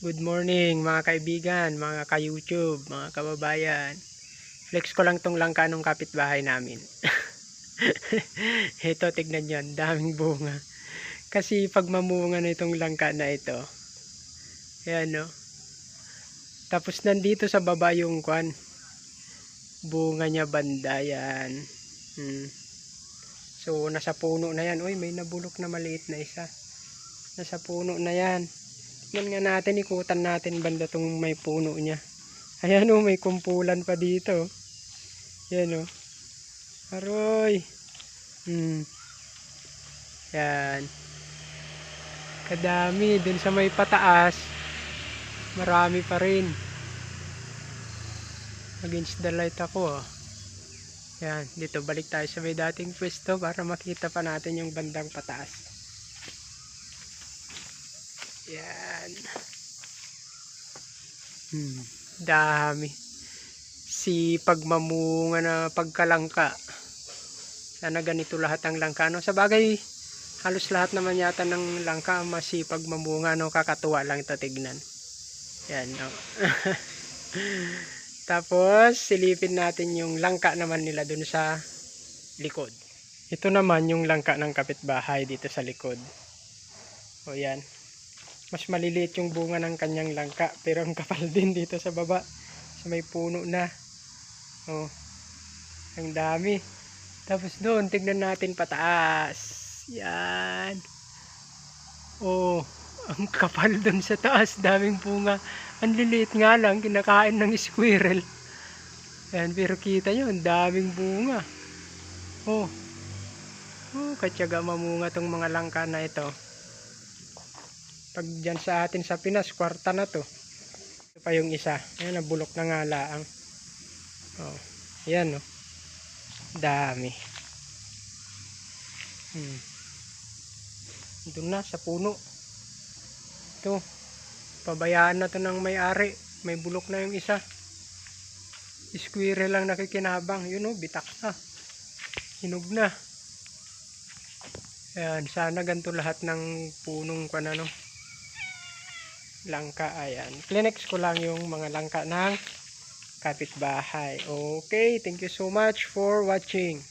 Good morning mga kaibigan, mga ka-YouTube, mga kababayan. Flex ko lang tong langka nung kapitbahay namin. ito, tignan nyo, daming bunga. Kasi pag mamunga na itong langka na ito, ayan no. Tapos nandito sa baba yung kwan, bunga niya banda yan. Hmm. So, nasa puno na yan. Uy, may nabulok na maliit na isa. Nasa puno na yan. Tignan nga natin, ikutan natin banda tong may puno niya. Ayan o, may kumpulan pa dito. Yan o. Aroy. Hmm. Yan. Kadami. Dun sa may pataas, marami pa rin. Against the light ako ah. Yan, dito balik tayo sa may dating pwesto para makita pa natin yung bandang pataas. Yan. Hmm, dami. Si pagmamunga na pagkalangka. Sana ganito lahat ang langka. No? Sa bagay, halos lahat naman yata ng langka masipag mamunga. No? Kakatuwa lang ito tignan. Yan. No? Tapos, silipin natin yung langka naman nila dun sa likod. Ito naman yung langka ng kapitbahay dito sa likod. O yan. Mas maliliit yung bunga ng kanyang langka. Pero ang kapal din dito sa baba. Sa may puno na. O. Ang dami. Tapos doon, tignan natin pataas. Yan. O. Ang kapal doon sa taas. Daming bunga. Ang liliit nga lang, kinakain ng squirrel. Ayan, pero kita nyo, ang daming bunga. Oh. Oh, katyaga mamunga tong mga langka na ito. Pag dyan sa atin sa Pinas, kwarta na to. Ito pa yung isa. Ayan, nabulok na nga laang. Oh. Ayan, oh. Dami. Hmm. Doon na, sa puno. Ito. Pabayaan na to ng may-ari. May bulok na yung isa. Squirrel lang nakikinabang. Yun o, bitak na. Hinog na. Ayan, sana ganito lahat ng punong kwa na no. Langka, ayan. Clinex ko lang yung mga langka ng kapitbahay. Okay, thank you so much for watching.